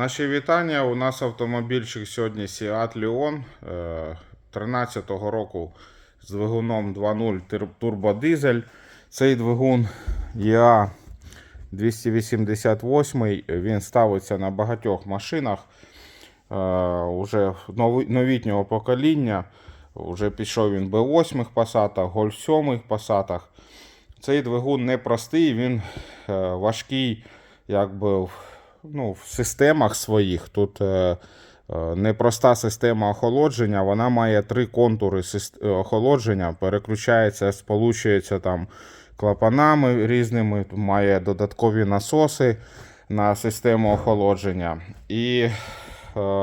Наші вітання. У нас автомобільчик сьогодні Leon е, 13-го року з двигуном 2.0 турбодизель. Цей двигун EA 288. Він ставиться на багатьох машинах е, уже новітнього покоління. Уже пішов він B8 пасатах, Golf 7 пасатах. Цей двигун непростий, він е, важкий якби, в, ну, в системах своїх. Тут е, е, непроста система охолодження, вона має три контури е, охолодження, переключається, сполучується там клапанами різними, має додаткові насоси на систему охолодження. І е,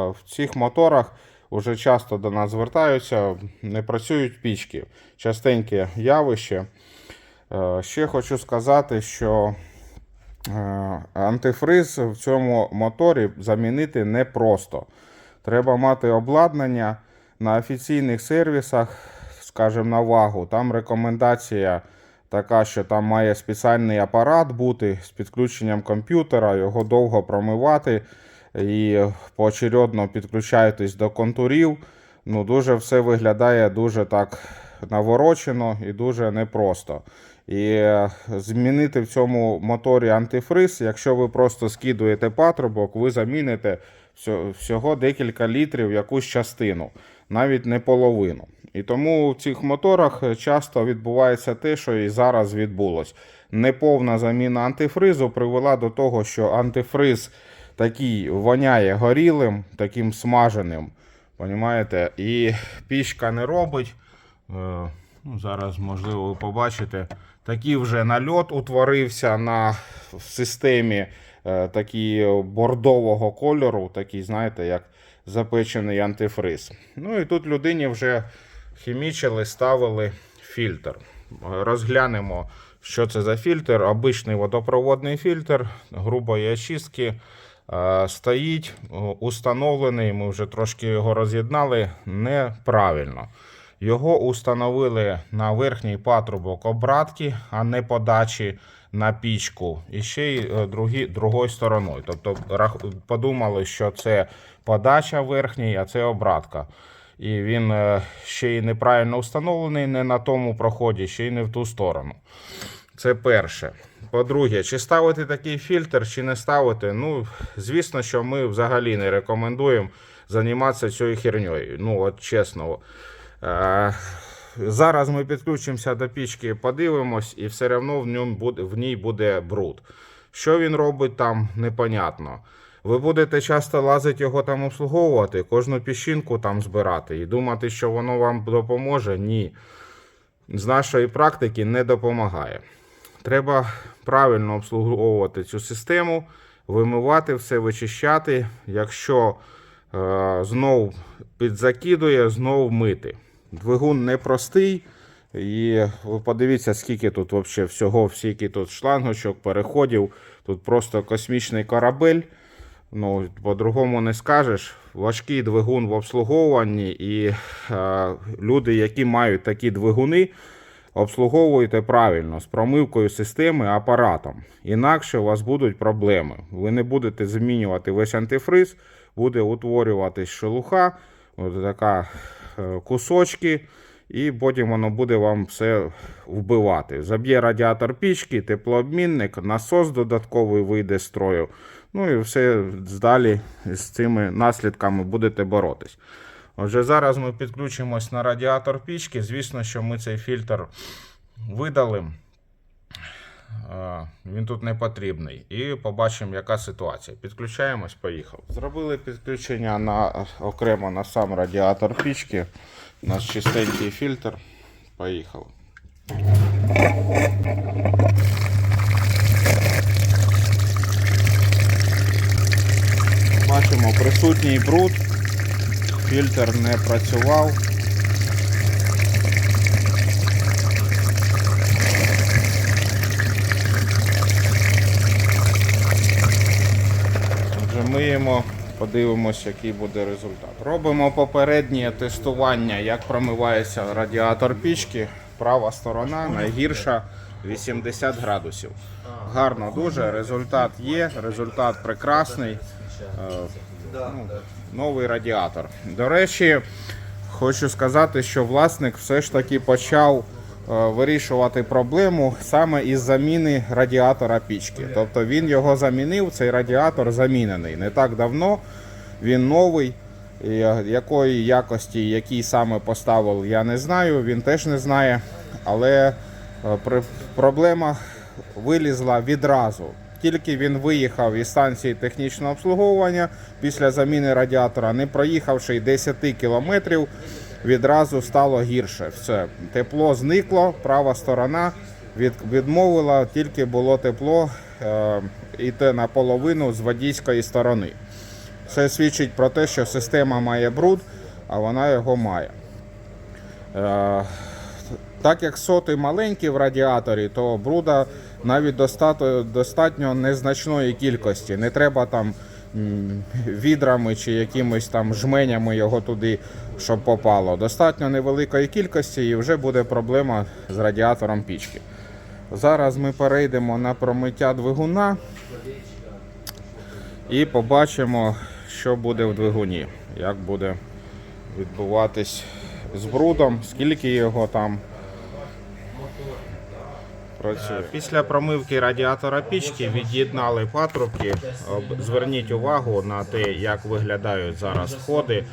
в цих моторах вже часто до нас звертаються, не працюють пічки. Частеньке явище. Е, Ще хочу сказати, що антифриз в цьому моторі замінити непросто. Треба мати обладнання на офіційних сервісах, скажімо, на вагу. Там рекомендація така, що там має спеціальний апарат бути з підключенням комп'ютера, його довго промивати і поочередно підключаєтесь до контурів. Ну, дуже все виглядає дуже так наворочено і дуже непросто. І е, змінити в цьому моторі антифриз, якщо ви просто скидуєте патрубок, ви заміните всього декілька літрів якусь частину, навіть не половину. І тому в цих моторах часто відбувається те, що і зараз відбулось. Неповна заміна антифризу привела до того, що антифриз такий воняє горілим, таким смаженим. Понімаєте? І пічка не робить. Е, Ну, зараз, можливо, ви побачите. Такий вже нальот утворився на системі е, такий бордового кольору, такий, знаєте, як запечений антифриз. Ну і тут людині вже хімічили, ставили фільтр. Розглянемо, що це за фільтр. Обичний водопроводний фільтр грубої очистки. Е, Стоїть е, установлений, ми вже трошки його роз'єднали неправильно. Його установили на верхній патрубок обратки, а не подачі на пічку. І ще й е, другі, другою стороною. Тобто подумали, що це подача верхній, а це обратка. І він е, ще й неправильно установлений не на тому проході, ще й не в ту сторону. Це перше. По-друге, чи ставити такий фільтр, чи не ставити. Ну, звісно, що ми взагалі не рекомендуємо займатися цією херньою. Ну, от чесно. Е, Зараз ми підключимося до пічки, подивимось, і все одно в, буде, в ній буде бруд. Що він робить там, непонятно. Ви будете часто лазити його там обслуговувати, кожну піщинку там збирати і думати, що воно вам допоможе? Ні. З нашої практики не допомагає. Треба правильно обслуговувати цю систему, вимивати все, вичищати. Якщо е, знов підзакидує, знов мити. Двигун непростий. І подивіться, скільки тут вообще всього, скільки тут шлангочок, переходів. Тут просто космічний корабель. Ну, по-другому не скажеш. Важкий двигун в обслуговуванні, і е, люди, які мають такі двигуни, обслуговуйте правильно з промивкою системи апаратом. Інакше у вас будуть проблеми. Ви не будете змінювати весь антифриз, буде утворюватись шелуха, от така кусочки, і потім воно буде вам все вбивати. Заб'є радіатор пічки, теплообмінник, насос додатковий вийде з строю. Ну і все далі з цими наслідками будете боротись. Отже, зараз ми підключимось на радіатор пічки. Звісно, що ми цей фільтр видали. Е, Він тут не потрібний. І побачимо, яка ситуація. Підключаємось, поїхав. Зробили підключення на, окремо на сам радіатор пічки. У нас чистенький фільтр. Поїхали. Бачимо присутній бруд. Фільтр не працював. Отже, миємо, подивимось, який буде результат. Робимо попереднє тестування, як промивається радіатор пічки. Права сторона найгірша 80 градусів. Гарно дуже, результат є, результат прекрасний. ну, новий радіатор. До речі, хочу сказати, що власник все ж таки почав е, вирішувати проблему саме із заміни радіатора пічки. Тобто він його замінив, цей радіатор замінений. Не так давно він новий. Е, Якої якості, який саме поставив, я не знаю, він теж не знає. Але е, проблема вилізла відразу. Тільки він виїхав із станції технічного обслуговування після заміни радіатора, не проїхавши 10 кілометрів, відразу стало гірше. Все, тепло зникло, права сторона від, відмовила, тільки було тепло і те наполовину з водійської сторони. Це свідчить про те, що система має бруд, а вона його має. Е, так як соти маленькі в радіаторі, то бруда навіть достатньо, достатньо незначної кількості. Не треба там відрами чи якимись там жменями його туди, щоб попало. Достатньо невеликої кількості і вже буде проблема з радіатором пічки. Зараз ми перейдемо на промиття двигуна і побачимо, що буде в двигуні, як буде відбуватись з брудом, скільки його там працює. Після промивки радіатора пічки від'єднали патрубки. Зверніть увагу на те, як виглядають зараз входи.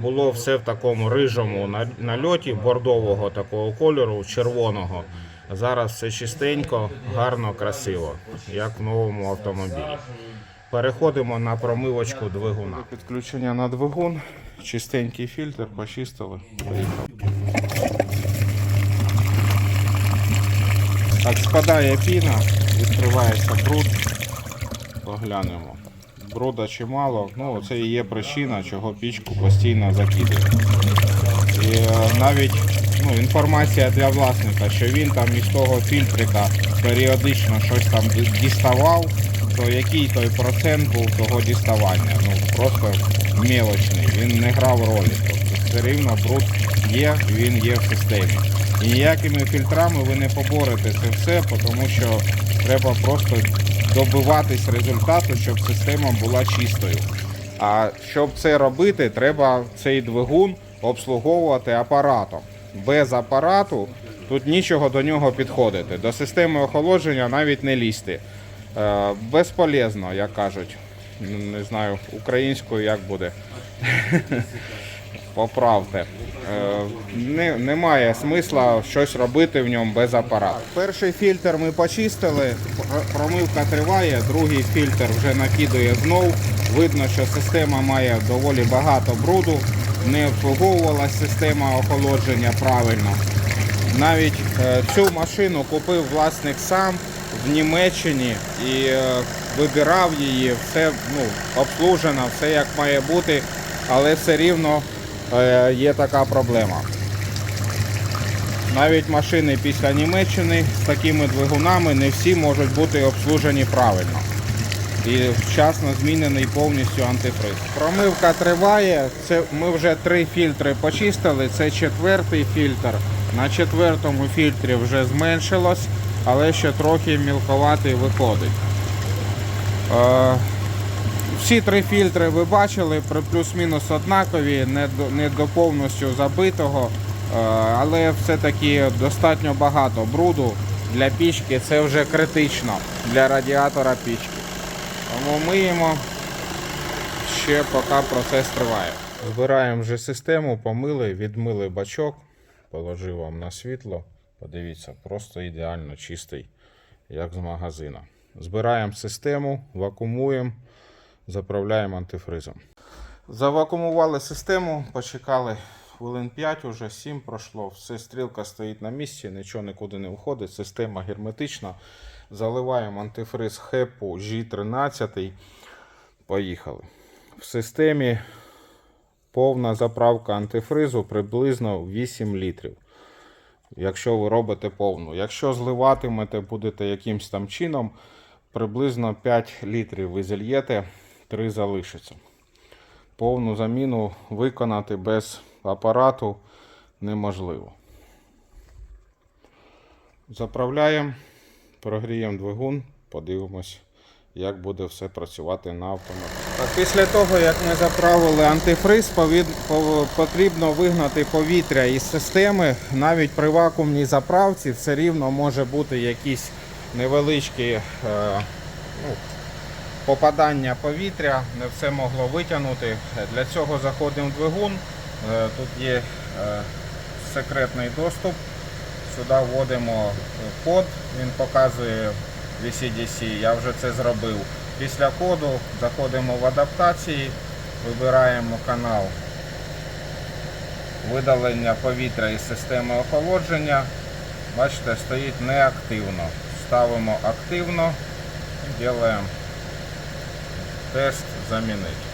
Було все в такому рижому нальоті, бордового такого кольору, червоного. Зараз все чистенько, гарно, красиво, як в новому автомобілі. Переходимо на промивочку двигуна. Підключення на двигун, чистенький фільтр, почистили. Поїхав. Так, спадає піна, відкривається бруд. Поглянемо. Бруда чимало, ну це і є причина, чого пічку постійно закидує. І е, навіть ну, інформація для власника, що він там із того фільтрика періодично щось там діставав, то який той процент був того діставання. Ну просто мелочний, він не грав ролі. Тобто все рівно бруд є, він є в системі. Ніякими фільтрами ви не поборете це все, тому що треба просто добиватись результату, щоб система була чистою. А щоб це робити, треба цей двигун обслуговувати апаратом. Без апарату тут нічого до нього підходити. До системи охолодження навіть не лізти. Е, безполезно, як кажуть. Не знаю, українською як буде. Поправте. Е, Не, немає смисла щось робити в ньому без апарату. Перший фільтр ми почистили, промивка триває, другий фільтр вже накидує знов. Видно, що система має доволі багато бруду, не обслуговувалася система охолодження правильно. Навіть е, цю машину купив власник сам в Німеччині і е, вибирав її, все ну, обслужено, все як має бути, але все рівно є така проблема. Навіть машини після Німеччини з такими двигунами не всі можуть бути обслужені правильно. І вчасно змінений повністю антифриз. Промивка триває. Це ми вже три фільтри почистили. Це четвертий фільтр. На четвертому фільтрі вже зменшилось, але ще трохи мілковатий виходить. Всі три фільтри ви бачили, плюс-мінус однакові, не до, не до повністю забитого, е, але все-таки достатньо багато бруду для пічки. Це вже критично для радіатора пічки. Тому миємо ще поки процес триває. Збираємо вже систему, помили, відмили бачок, положив вам на світло. Подивіться, просто ідеально чистий, як з магазина. Збираємо систему, вакуумуємо, заправляємо антифризом. Завакуумували систему, почекали хвилин 5, уже 7 пройшло. Все, стрілка стоїть на місці, нічого нікуди не входить. Система герметична. Заливаємо антифриз хепу G13. Поїхали. В системі повна заправка антифризу приблизно 8 літрів. Якщо ви робите повну. Якщо зливатимете, будете якимсь там чином, приблизно 5 літрів ви зільєте, 3 залишиться. Повну заміну виконати без апарату неможливо. Заправляємо, прогріємо двигун, подивимось, як буде все працювати на автомобілі. Після того, як ми заправили антифриз, потрібно вигнати повітря із системи. Навіть при вакуумній заправці все рівно може бути якісь невеличкі е, ну, попадання повітря, не все могло витягнути. Для цього заходимо в двигун. Е, Тут є е, секретний доступ. Сюди вводимо код, він показує VCDC, я вже це зробив. Після коду заходимо в адаптації, вибираємо канал видалення повітря із системи охолодження. Бачите, стоїть неактивно. Ставимо активно і робимо тест замінити.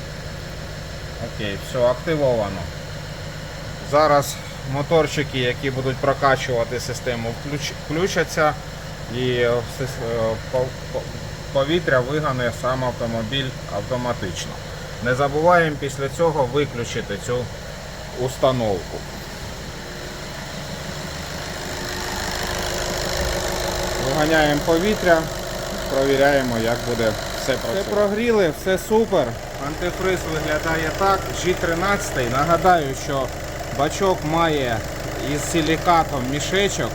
Окей, все, активовано. Зараз моторчики, які будуть прокачувати систему, включаться і е, е, по- по- повітря вигане сам автомобіль автоматично. Не забуваємо після цього виключити цю установку. Виганяємо повітря, провіряємо, як буде все працювати. Все прогріли, все супер. Антифриз виглядає так. G13. Нагадаю, що бачок має із силікатом мішечок.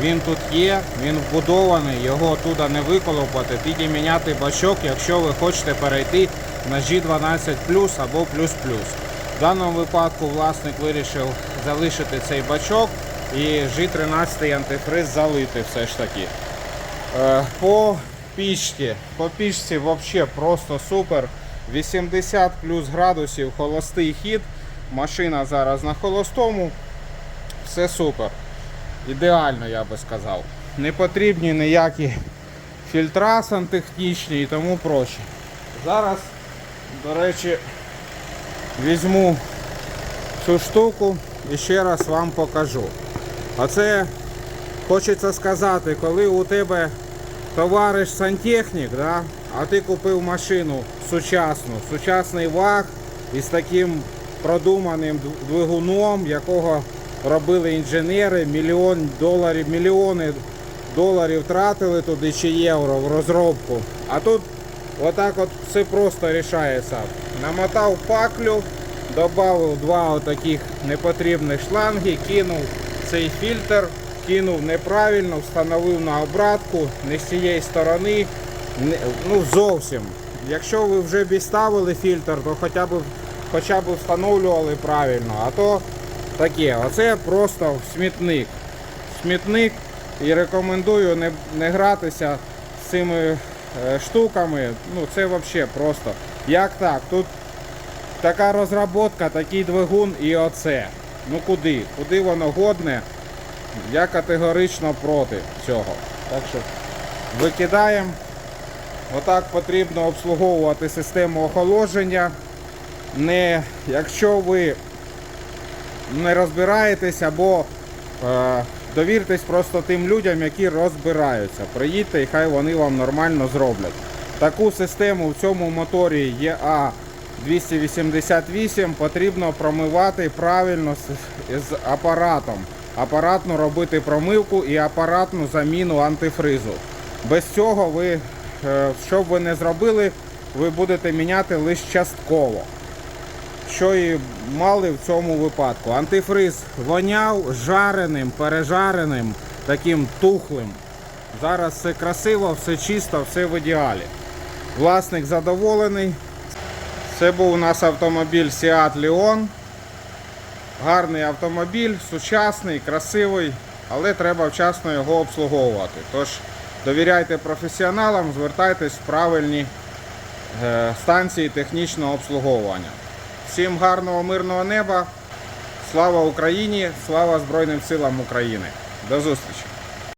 Він тут є, він вбудований, його туди не виколопати, тільки міняти бачок, якщо ви хочете перейти на G12 або плюс плюс. В даному випадку власник вирішив залишити цей бачок і G13 антифриз залити все ж таки. Е, По пічці, по пічці взагалі просто супер. 80 плюс градусів, холостий хід. Машина зараз на холостому. Все супер. Ідеально, я би сказав. Не потрібні ніякі фільтра сантехнічні і тому проще. Зараз, до речі, візьму цю штуку і ще раз вам покажу. Оце хочеться сказати, коли у тебе товариш сантехнік, да, а ти купив машину сучасну, сучасний ваг із таким продуманим двигуном, якого робили інженери, мільйон доларів, мільйони доларів тратили туди чи євро в розробку. А тут отак от все просто рішається. Намотав паклю, додав два отаких непотрібних шланги, кинув цей фільтр, кинув неправильно, встановив на обратку, не з цієї сторони, ну зовсім. Якщо ви вже б ставили фільтр, то хоча б, хоча б встановлювали правильно, а то таке, оце просто смітник. Смітник і рекомендую не, не гратися з цими е, штуками. Ну це взагалі просто. Як так? Тут така розробка, такий двигун і оце. Ну куди? Куди воно годне? Я категорично проти цього. Так що викидаємо. Отак потрібно обслуговувати систему охолодження. Не, якщо ви не розбираєтесь або е, довіртесь просто тим людям, які розбираються. Приїдьте і хай вони вам нормально зроблять. Таку систему в цьому моторі ЄА 288 потрібно промивати правильно з апаратом. Апаратно робити промивку і апаратну заміну антифризу. Без цього ви, е, що б ви не зробили, ви будете міняти лише частково що і мали в цьому випадку. Антифриз воняв жареним, пережареним, таким тухлим. Зараз все красиво, все чисто, все в ідеалі. Власник задоволений. Це був у нас автомобіль Seat Leon. Гарний автомобіль, сучасний, красивий, але треба вчасно його обслуговувати. Тож довіряйте професіоналам, звертайтесь в правильні е, станції технічного обслуговування. Всім гарного мирного неба. Слава Україні! Слава Збройним силам України! До зустрічі!